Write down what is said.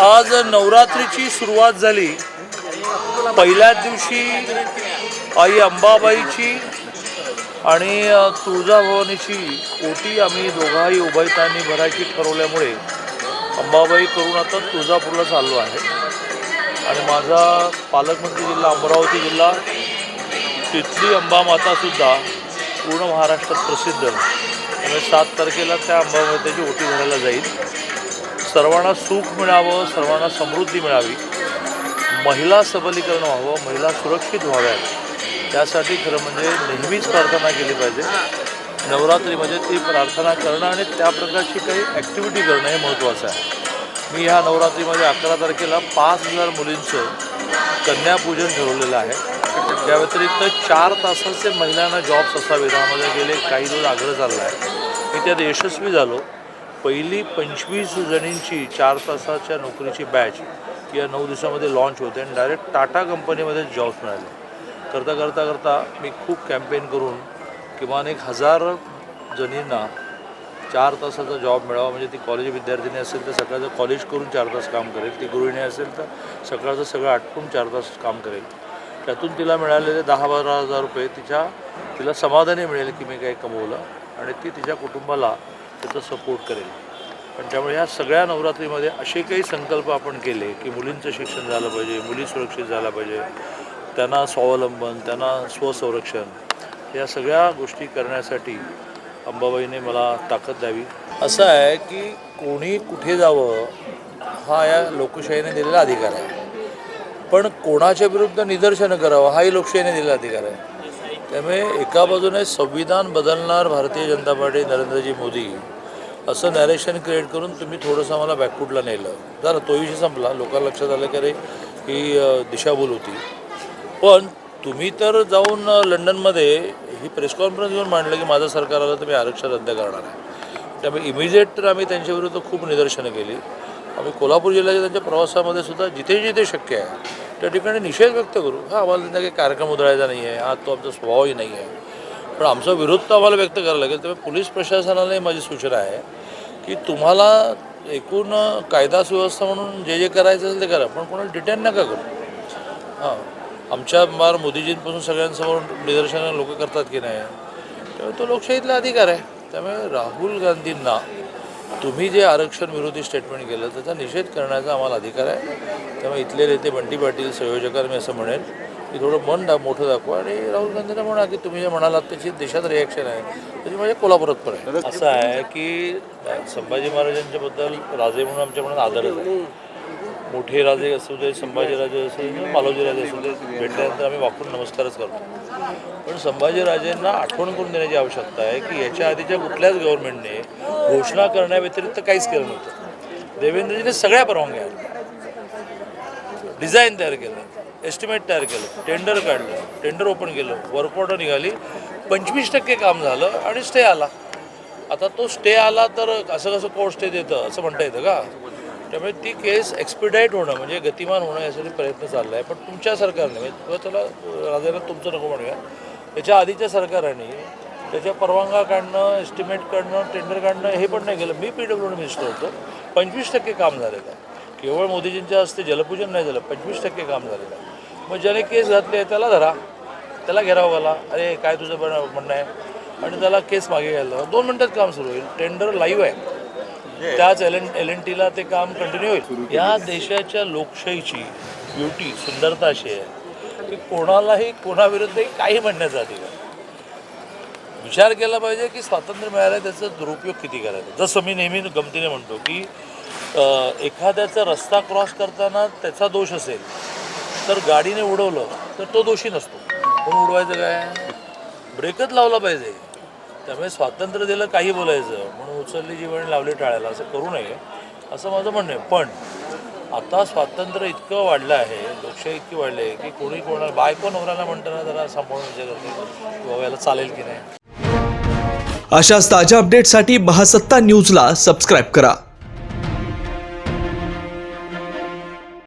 आज नवरात्रीची सुरुवात झाली. पहिल्याच दिवशी आई अंबाबाईची आणि तुळजाभवानीची ओटी आम्ही दोघाही उभयतांनी भरायची ठरवल्यामुळे अंबाबाई करून आता तुळजापूरला चाललो आहे. आणि माझा पालकमंत्री जिल्हा अमरावती जिल्हा तिथली अंबामातासुद्धा पूर्ण महाराष्ट्रात प्रसिद्ध. त्यामुळे सात तारखेला त्या अंबामातेची ओटी भरायला जाईल. सर्वांना सुख मिळावं सर्वांना समृद्धी मिळावी. महिला सबलीकरण व्हावं महिला सुरक्षित व्हाव्यात. त्यासाठी खरं म्हणजे नेहमीच प्रार्थना केली पाहिजे. नवरात्रीमध्ये ती प्रार्थना करणं आणि त्या प्रकारची काही ॲक्टिव्हिटी करणं हे महत्त्वाचं आहे. मी ह्या नवरात्रीमध्ये अकरा तारखेला पाच हजार मुलींचं कन्यापूजन ठरवलेलं आहे. त्या व्यतिरिक्त चार तासाचे महिलांना जॉब्स असावे त्यामध्ये गेले काही दिवस आग्रह चालला आहे. मी त्यात यशस्वी झालो. पहिली पंचवीस जणींची चार तासाच्या नोकरीची बॅच या नऊ दिवसामध्ये लॉन्च होते आणि डायरेक्ट टाटा कंपनीमध्ये जॉब्स मिळाले. करता करता करता मी खूप कॅम्पेन करून किमान एक हजार जणींना चार तासाचा जॉब मिळावा म्हणजे ती कॉलेज विद्यार्थिनी असेल तर सकाळचं कॉलेज करून चार तास काम करेल. ती गृहिणी असेल तर सकाळचं सगळं आटपून चार तास काम करेल. त्यातून तिला मिळालेले दहा बारा हजार रुपये तिच्या तिला समाधानी मिळेल की मी काही कमवलं आणि ती तिच्या कुटुंबाला त्याचा सपोर्ट करेल. पण त्यामुळे ह्या सगळ्या नवरात्रीमध्ये असे काही संकल्प आपण केले की मुलींचं शिक्षण झालं पाहिजे मुली सुरक्षित झाल्या पाहिजे त्यांना स्वावलंबन त्यांना स्वसंरक्षण या सगळ्या गोष्टी करण्यासाठी अंबाबाईने मला ताकद द्यावी. असं आहे की कोणी कुठे जावं हा या लोकशाहीने दिलेला अधिकार आहे. पण कोणाच्या विरुद्ध निदर्शनं करावं हाही लोकशाहीने दिलेला अधिकार आहे. त्यामुळे एका बाजूने संविधान बदलणार भारतीय जनता पार्टी नरेंद्रजी मोदी असं नॅरेशन क्रिएट करून तुम्ही थोडंसं आम्हाला बॅकफूटला नेलं. झालं तो विषय संपला. लोकांना लक्षात आलं की अरे ही दिशाभूल होती. पण तुम्ही तर जाऊन लंडनमध्ये ही प्रेस कॉन्फरन्स घेऊन मांडलं की माझं सरकार आलं तर मी आरक्षण रद्द करणार आहे. त्यामुळे इमिजिएट तर आम्ही त्यांच्याविरुद्ध खूप निदर्शनं केली. आम्ही कोल्हापूर जिल्ह्याच्या त्यांच्या प्रवासामध्ये सुद्धा जिथे जिथे शक्य आहे त्या ठिकाणी निषेध व्यक्त करू. हा आम्हाला त्यांचा काही कार्यक्रम उधळायचा नाही आहे हा तो आमचा स्वभावही नाही आहे पण आमचा विरोध तर आम्हाला व्यक्त करायला लागेल. त्यामुळे पोलीस प्रशासनालाही माझी सूचना आहे की तुम्हाला एकूण कायदा सुव्यवस्था म्हणून जे जे करायचं असेल ते करा पण कोणाला डिटेन नका करू. हां. आमच्या मार मोदीजींपासून सगळ्यांसमोर निदर्शनं लोक करतात की नाही? त्यामुळे तो लोकशाहीतला अधिकार आहे. त्यामुळे राहुल गांधींना तुम्ही जे आरक्षण विरोधी स्टेटमेंट केलं त्याचा निषेध करण्याचा आम्हाला अधिकार आहे. त्यामुळे इथले नेते बंटी पाटील संयोजकांना मी असं म्हणेन. की थोडं मन दा मोठं दाखवा. आणि राहुल गांधींना म्हणा की तुम्ही जे म्हणालात त्याची देशात रिॲक्शन आहे. त्याची माझ्या कोल्हापुरात पण आहे. असं आहे की संभाजी महाराजांच्याबद्दल राजे म्हणून आमच्या मनात आदरच आहे. मोठे राजे असू दे संभाजीराजे असू दे मालोजीराजे असू दे भेटल्यानंतर आम्ही वापरून नमस्कारच करतो. पण संभाजीराजेंना आठवण करून देण्याची आवश्यकता आहे की याच्या आधीच्या कुठल्याच गव्हर्नमेंटने घोषणा करण्याव्यतिरिक्त काहीच केलं नव्हतं. देवेंद्रजीने सगळ्या परवानग्या डिझाईन तयार केलं. एस्टिमेट तयार केलं. टेंडर काढलं. टेंडर ओपन केलं. वर्क निघाली. पंचवीस टक्के काम झालं आणि स्टे आला. आता तो स्टे आला तर असं कसं कोर्ट स्टे देतं असं म्हणता येतं का? त्यामुळे ती केस एक्सपिडाईट होणं म्हणजे गतिमान होणं यासाठी प्रयत्न चालला आहे पण तुमच्या सरकारने म्हणजे त्याला राजाला तुमचं नको म्हणूया. त्याच्या आधीच्या सरकाराने त्याच्या परवानगा काढणं एस्टिमेट काढणं टेंडर काढणं हे पण नाही केलं. मी पी डब्ल्यू डी मिनिस्टर होतो पंचवीस टक्के काम झालेलं आहे. केवळ मोदीजींच्या हस्ते जलपूजन नाही झालं. पंचवीस टक्के काम झालेलं आहे. मग ज्याने केस घातले त्याला धरा. त्याला घेराव घाला. अरे काय तुझं पण म्हणणं आहे? आणि त्याला केस मागे घ्यायला. दोन मिनटात काम सुरू होईल. टेंडर लाईव्ह आहे. त्याच एल एन एल एन टीला ते काम कंटिन्यू होईल. या देशाच्या लोकशाहीची ब्युटी सुंदरता अशी आहे की कोणालाही कोणाविरुद्धही काही म्हणण्याचा अधिकार विचार केला पाहिजे की स्वातंत्र्य मिळालं त्याचा दुरुपयोग किती करायचा? जसं मी नेहमी गमतीने म्हणतो की एखाद्याचा रस्ता क्रॉस करताना त्याचा दोष असेल. तर गाडीने उडवलं तर तो दोषी नसतो. कोण उडवायचं काय? ब्रेकच लावला पाहिजे. त्यामुळे स्वातंत्र्य दिलं काही बोलायचं. म्हणून उचलली जीवन लावली टाळायला असं करू नये. असं माझं म्हणणं आहे. पण आता स्वातंत्र्य इतकं वाढलं आहे लोकशाही इतकी वाढली आहे की कोणी कोणाला बायको नवऱ्याला म्हणताना जरा सांभाळून विचार करते की बाबा याला चालेल की नाही. अशाच ताज्या अपडेटसाठी महासत्ता न्यूजला सबस्क्राईब करा.